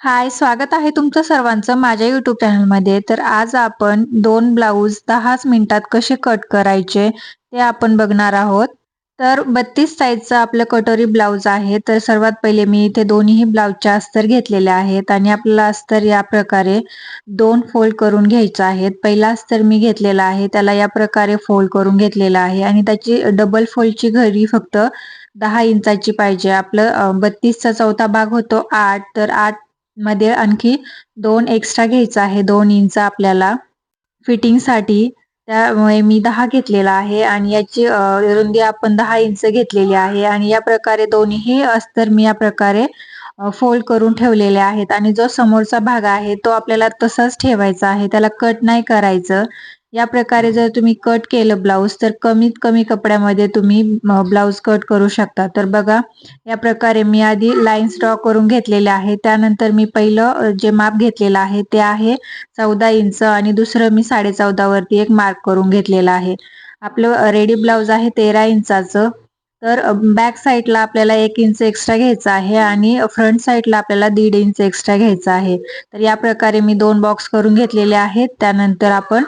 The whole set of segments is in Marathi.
हाय स्वागत आहे तुमचं सर्वांचं माझ्या युट्यूब चॅनलमध्ये तर आज आपण दोन ब्लाऊज दहाच मिनिटात कसे कट करायचे ते आपण बघणार आहोत. तर बत्तीस साईजचं आपलं कटोरी ब्लाऊज आहे. तर सर्वात पहिले मी इथे दोन्ही ब्लाऊजच्या अस्तर घेतलेले आहेत आणि आपल्याला अस्तर या प्रकारे दोन फोल्ड करून घ्यायचं आहे. पहिला अस्तर मी घेतलेला आहे त्याला या प्रकारे फोल्ड करून घेतलेला आहे आणि त्याची डबल फोल्डची घडी फक्त दहा इंचाची पाहिजे. आपलं बत्तीसचा चौथा भाग होतो आठ. तर आठ मध्ये आणखी दोन एक्स्ट्रा घ्यायचा आहे. दोन इंच आपल्याला फिटिंगसाठी त्यामुळे मी दहा घेतलेला आहे आणि याची रुंदी आपण दहा इंच घेतलेली आहे. आणि या प्रकारे दोन्ही अस्तर मी या प्रकारे फोल्ड करून ठेवलेले आहेत. आणि जो समोरचा भाग आहे तो आपल्याला तसाच ठेवायचा आहे. त्याला कट नाही करायचं. या प्रकारे जर तुम्ही कट केलं ब्लाऊज तर कमीत कमी कपड्यामध्ये तुम्ही ब्लाऊज कट करू शकता. तर बघा या प्रकारे मी आधी लाईन्स ड्रॉ करून घेतलेले आहे. त्यानंतर मी पहिलं जे माप घेतलेलं आहे ते आहे चौदा इंच आणि दुसरं मी साडे वरती एक मार्क करून घेतलेलं आहे. आपलं रेडी ब्लाऊज आहे तेरा इंचाचं. तर बॅक साईडला आपल्याला एक इंच एक्स्ट्रा घ्यायचा आहे आणि फ्रंट साईडला आपल्याला दीड इंच एक्स्ट्रा घ्यायचा आहे. तर या प्रकारे मी दोन बॉक्स करून घेतलेले आहेत. त्यानंतर आपण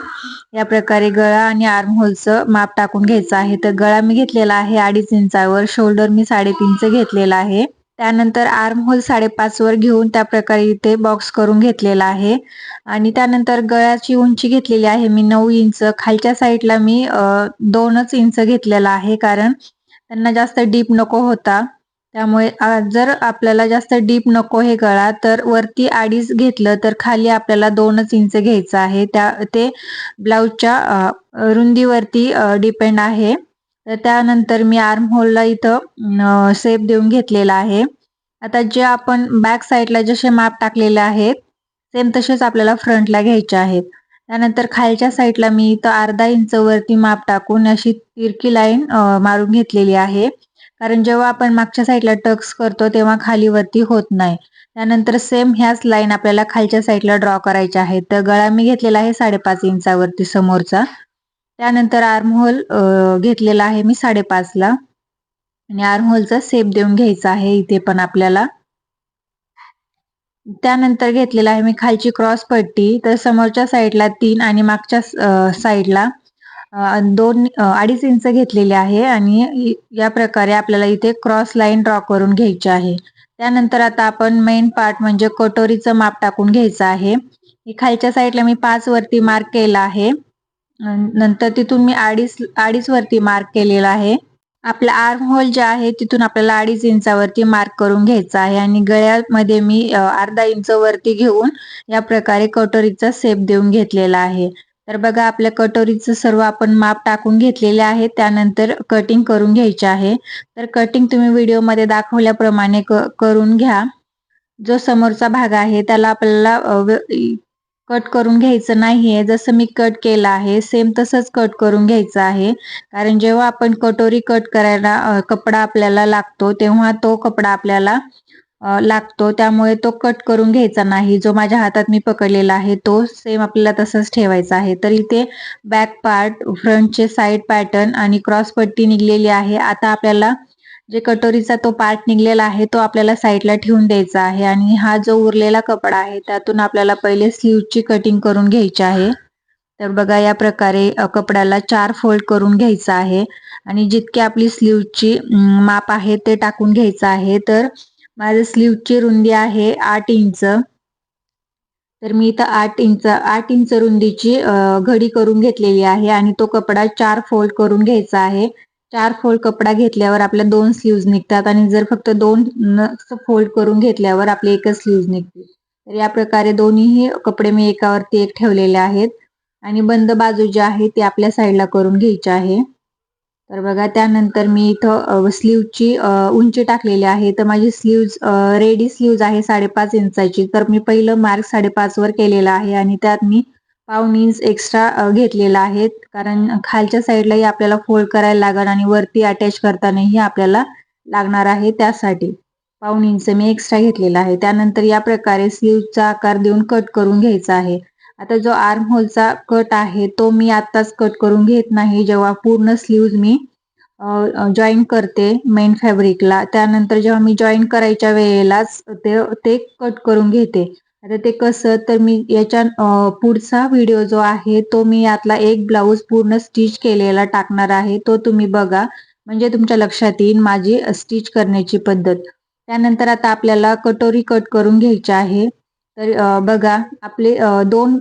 या प्रकारे गळा आणि आर्म होलचं माप टाकून घ्यायचं आहे. तर गळा मी घेतलेला आहे अडीच इंचावर शोल्डर मी साडेतीनचं घेतलेला आहे. त्यानंतर आर्म होल साडेपाच वर घेऊन त्या प्रकारे इथे बॉक्स करून घेतलेला आहे. आणि त्यानंतर गळ्याची उंची घेतलेली आहे मी नऊ इंच खालच्या साईडला मी दोनच इंच घेतलेला आहे कारण त्यांना जास्त डीप नको होता. त्यामुळे जर आपल्याला जास्त डीप नको हे गळा तर वरती अडीच घेतलं तर खाली आपल्याला दोनच इंच घ्यायचं आहे. त्या ते ब्लाऊजच्या रुंदीवरती डिपेंड आहे. तर त्यानंतर मी आर्म होलला इथं सेप देऊन घेतलेला आहे. आता जे आपण बॅक साईडला जसे माप टाकलेले आहेत सेम तसेच आपल्याला फ्रंटला घ्यायचे आहेत. त्यानंतर खालच्या साईडला मी इथं अर्धा इंच वरती माप टाकून अशी तिरकी लाईन मारून घेतलेली आहे. कारण जेव्हा आपण मागच्या साईडला टक्स करतो तेव्हा खाली वरती होत नाही. त्यानंतर सेम ह्याच लाईन आपल्याला खालच्या साईडला ड्रॉ करायच्या आहेत तर गळा मी घेतलेला आहे साडेपाच इंचावरती समोरचा. त्यानंतर आर्महोल घेतलेला आहे मी साडेपाचला आणि आर्महोलचा सेप देऊन घ्यायचा आहे. इथे पण आपल्याला त्यानंतर घेतलेला आहे मी खालची क्रॉस पट्टी. तर समोरच्या साईडला तीन आणि मागच्या साईडला दोन अडीच इंच घेतलेले आहे आणि या प्रकारे आपल्याला इथे क्रॉस लाईन ड्रॉ करून घ्यायची आहे. त्यानंतर आता आपण मेन पार्ट म्हणजे कटोरीचं माप टाकून घ्यायचं आहे. खालच्या साईडला मी पाच वरती मार्क केला आहे. नंतर तिथून मी अडीच अडीच वरती मार्क केलेला आहे. आपला आर्म होल जे आहे तिथून आपल्याला अडीच इंचावरती मार्क करून घ्यायचा आहे आणि गळ्यामध्ये मी अर्धा इंच वरती घेऊन या प्रकारे कटोरीचा सेप देऊन घेतलेला आहे. तर बघा आपल्या कटोरीचं सर्व आपण माप टाकून घेतलेले आहे त्यानंतर कटिंग करून घ्यायचे आहे. तर कटिंग तुम्ही व्हिडिओमध्ये दाखवल्याप्रमाणे करून घ्या. जो समोरचा भाग आहे त्याला आपल्याला कट करून घ्यायचं नाहीये. जसं मी कट केलं आहे सेम तसंच कट करून घ्यायचं आहे. कारण जेव्हा आपण कटोरी कट करायला कपडा आपल्याला लागतो तेव्हा तो कपडा आपल्याला लागतो. त्यामुळे तो कट करून घ्यायचा नाही. जो माझ्या हातात मी पकडलेला आहे तो सेम आपल्याला तसंच ठेवायचा आहे. तर इथे बॅक पार्ट फ्रंटचे साईड पॅटर्न आणि क्रॉस पट्टी निघलेली आहे. आता आपल्याला जे कटोरीचा तो पार्ट निघलेला आहे तो आपल्याला साईडला ठेवून द्यायचा आहे आणि हा जो उरलेला कपडा आहे त्यातून आपल्याला पहिले स्लीवची कटिंग करून घ्यायची आहे. तर बघा या प्रकारे कपड्याला चार फोल्ड करून घ्यायचा आहे आणि जितके आपली स्लीवची माप आहे ते टाकून घ्यायचं आहे. तर माझ्या स्लीवची रुंदी आहे आठ इंच. तर मी इथं आठ इंच आठ इंच रुंदीची घडी करून घेतलेली आहे आणि तो कपडा चार फोल्ड करून घ्यायचा आहे. चार फोल्ड कपडा घेतल्यावर आपल्या दोन स्लीव्ज निघतात आणि जर फक्त दोन फोल्ड करून घेतल्यावर आपले एकच स्लीव्ज निघते तर या प्रकारे दोन्हीही कपडे मी एकावरती एक ठेवलेले आहेत आणि बंद बाजू जी आहे ती आपल्या साईडला करून घ्यायची आहे. तर बघा त्यानंतर मी इथं स्लीवची उंची टाकलेली आहे. तर माझी स्लीव्ज रेडी स्लीव्ज आहे साडेपाच इंचाची. तर मी पहिलं मार्क साडेपाच वर केलेला आहे आणि त्यात मी पाव इंच एक्स्ट्रा घेतलेला आहे. कारण खालच्या साईडलाही आपल्याला फोल्ड करायला लागेल आणि वरती अटॅच करतानाही आपल्याला लागणार आहे त्यासाठी. पाऊन इंच मी एक्स्ट्रा घेतलेला आहे. त्यानंतर या प्रकारे स्लीवचा आकार देऊन कट करून घ्यायचा आहे. आता जो आर्म होलचा कट आहे तो मी आत्ताच कट करून घेत नाही. जेव्हा पूर्ण स्लीव्ज मी जॉईन करते मेन फॅब्रिकला त्यानंतर जेव्हा मी जॉईन करायच्या वेळेलाच ते ते कट करून घेते. आता ते कसं तर मी याच्या पुढचा व्हिडिओ जो आहे तो मी यातला एक ब्लाऊज पूर्ण स्टिच केलेला टाकणार आहे. तो तुम्ही बघा. म्हणजे तुमच्या लक्षात येईल माझी स्टिच करण्याची पद्धत. त्यानंतर आता आपल्याला कटोरी कट करून घ्यायची आहे. तर बघा आपले दोन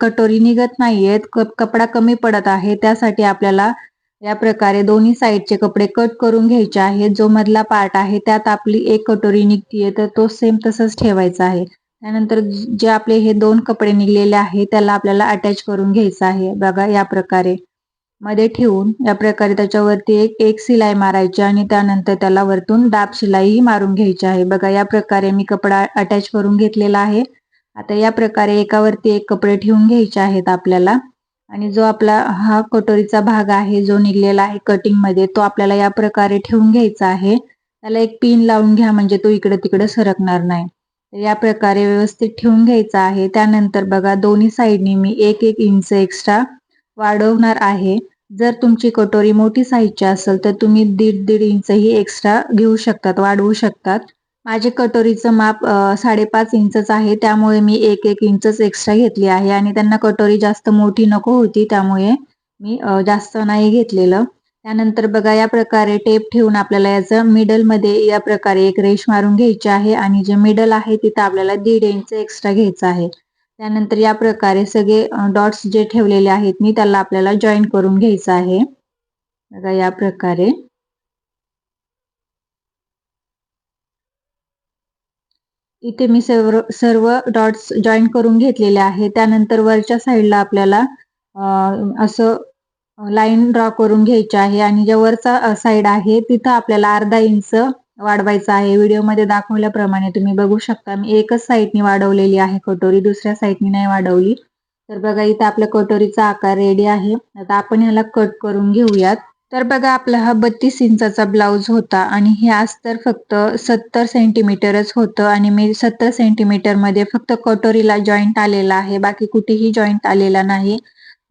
कटोरी निघत नाहीयेत. कपडा कमी पडत आहे. त्यासाठी आपल्याला या प्रकारे दोन्ही साईडचे कपडे कट करून घ्यायचे आहेत. जो मधला पार्ट आहे त्यात आपली एक कटोरी निघतीये तर तो सेम तसंच ठेवायचा आहे. त्यानंतर जे आपले हे दोन कपडे निघलेले आहे त्याला आपल्याला अटॅच करून घ्यायचं आहे. बघा या प्रकारे. मध्ये ठेवून या प्रकारे त्याच्यावरती एक एक शिलाई मारायची आणि त्यानंतर त्याला वरतून दाब शिलाई मारून घ्यायची आहे. बघा या प्रकारे मी कपडा अटॅच करून घेतलेला आहे. आता या प्रकारे एकावरती एक कपडे ठेवून घ्यायचे आहेत आपल्याला. आणि जो आपला हा कटोरीचा भाग आहे जो निघलेला आहे कटिंगमध्ये तो आपल्याला या प्रकारे ठेवून घ्यायचा आहे. त्याला एक पिन लावून घ्या म्हणजे तो इकडे तिकडे सरकणार नाही. या प्रकारे व्यवस्थित ठेवून घ्यायचा आहे. त्यानंतर बघा दोन्ही साईडनी मी एक एक इंच एक्स्ट्रा वाढवणार आहे. जर तुमची कटोरी मोठी साईजची असेल तर तुम्ही दीड दीड इंचही एक्स्ट्रा घेऊ शकतात वाढवू शकतात. माझे कटोरीचं माप साडेपाच इंचच आहे. त्यामुळे मी एक एक इंचच एक्स्ट्रा घेतली आहे. आणि त्यांना कटोरी जास्त मोठी नको होती त्यामुळे मी जास्त नाही घेतलेलं. त्यानंतर बघा या प्रकारे टेप ठेवून आपल्याला याचं मिडलमध्ये या प्रकारे एक रेश मारून घ्यायची आहे आणि जे मिडल आहे तिथं आपल्याला दीड इंच एक्स्ट्रा घ्यायचं आहे. त्यानंतर या प्रकारे सगळे डॉट्स जे ठेवलेले आहेत मी त्याला आपल्याला जॉईन करून घ्यायचं आहे. बघा या प्रकारे. इथे मी सर्व सर्व डॉट्स जॉईन करून घेतलेले आहे. त्यानंतर वरच्या साईडला आपल्याला असं लाईन ड्रॉ करून घ्यायची आहे आणि ज्या वरचा साईड आहे तिथं आपल्याला अर्धा इंच वाढवायचा आहे. व्हिडिओमध्ये दाखवल्याप्रमाणे तुम्ही बघू शकता. मी एकच साईडनी वाढवलेली आहे कटोरी दुसऱ्या साईडनी नाही वाढवली. तर बघा इथं आपल्या कटोरीचा आकार रेडी आहे. आता आपण ह्याला कट करून घेऊयात. तर बघा आपला हा बत्तीस इंचाचा ब्लाऊज होता आणि हे अस्तर फक्त सत्तर सेंटीमीटरच होतं आणि मी सत्तर सेंटीमीटरमध्ये फक्त कटोरीला जॉईंट आलेला आहे. बाकी कुठेही जॉईंट आलेला नाही.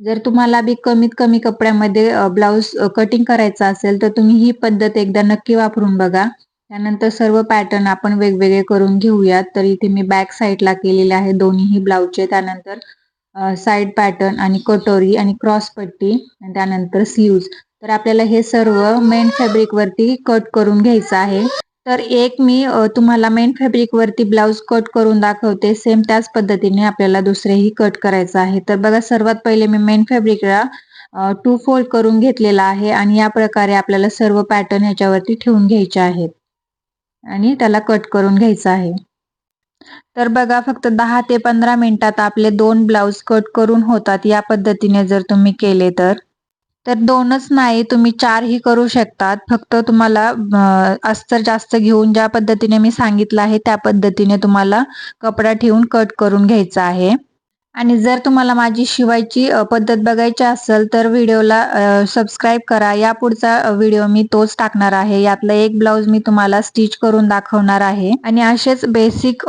जर तुम्हाला बी कमीत कमी कपड्यामध्ये ब्लाऊज कटिंग करायचा असेल तर तुम्ही ही पद्धत एकदा नक्की वापरून बघा. त्यानंतर सर्व पॅटर्न आपण वेगवेगळे करून घेऊयात. तर इथे मी बॅक साईडला केलेले आहे दोन्हीही ब्लाऊजचे. त्यानंतर साईड पॅटर्न आणि कटोरी आणि क्रॉस पट्टी आणि त्यानंतर स्लीव्ज तर आपल्याला हे सर्व मेन फॅब्रिकवरती कट करून घ्यायचं आहे. तर एक मी तुम्हाला मेन फॅब्रिक वरती ब्लाऊज कट करून दाखवते. सेम त्याच पद्धतीने आपल्याला दुसरेही कट करायचं आहे. तर बघा सर्वात पहिले मी मेन फॅब्रिकला टू फोल्ड करून घेतलेला आहे आणि या प्रकारे आपल्याला सर्व पॅटर्न ह्याच्यावरती ठेवून घ्यायचे आहेत. आणि त्याला कट करून घ्यायचं आहे. तर बघा फक्त दहा ते पंधरा मिनिटात आपले दोन ब्लाऊज कट करून होतात या पद्धतीने जर तुम्ही केले तर. तर दोनच नाही तुम्ही चारही करू शकतात. फक्त तुम्हाला अस्तर जास्त घेऊन ज्या पद्धतीने मी सांगितलं आहे त्या पद्धतीने तुम्हाला कपडा ठेवून कट करून घ्यायचा आहे. आणि जर तुम्हाला माझी शिवायची पद्धत बघायची असेल तर व्हिडिओला सबस्क्राईब करा. या पुढचा व्हिडिओ मी तोच टाकणार आहे. यातलं एक ब्लाऊज मी तुम्हाला स्टिच करून दाखवणार आहे. आणि असेच बेसिक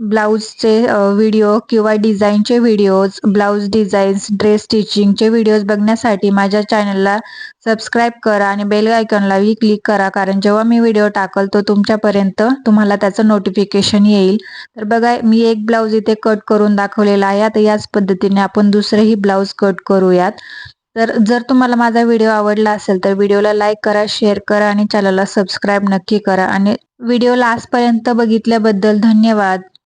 ब्लाऊजचे व्हिडिओ किंवा डिझाईनचे व्हिडिओज ब्लाऊज डिझाईन्स ड्रेस स्टिचिंगचे व्हिडिओज बघण्यासाठी माझ्या चॅनलला सबस्क्राईब करा आणि बेल आयकॉनलाही क्लिक करा. कारण जेव्हा मी व्हिडिओ टाकल तो तुमच्यापर्यंत तुम्हाला त्याचं नोटिफिकेशन येईल. तर बघा मी एक ब्लाऊज इथे कट करून दाखवलेला आहे. आता याच पद्धतीने आपण दुसरेही ब्लाऊज कट करूयात. तर जर तुम्हाला माझा व्हिडिओ आवडला असेल तर व्हिडिओला लाईक करा शेअर करा आणि चॅनलला सबस्क्राईब नक्की करा. आणि व्हिडिओ लास्टपर्यंत बघितल्याबद्दल धन्यवाद.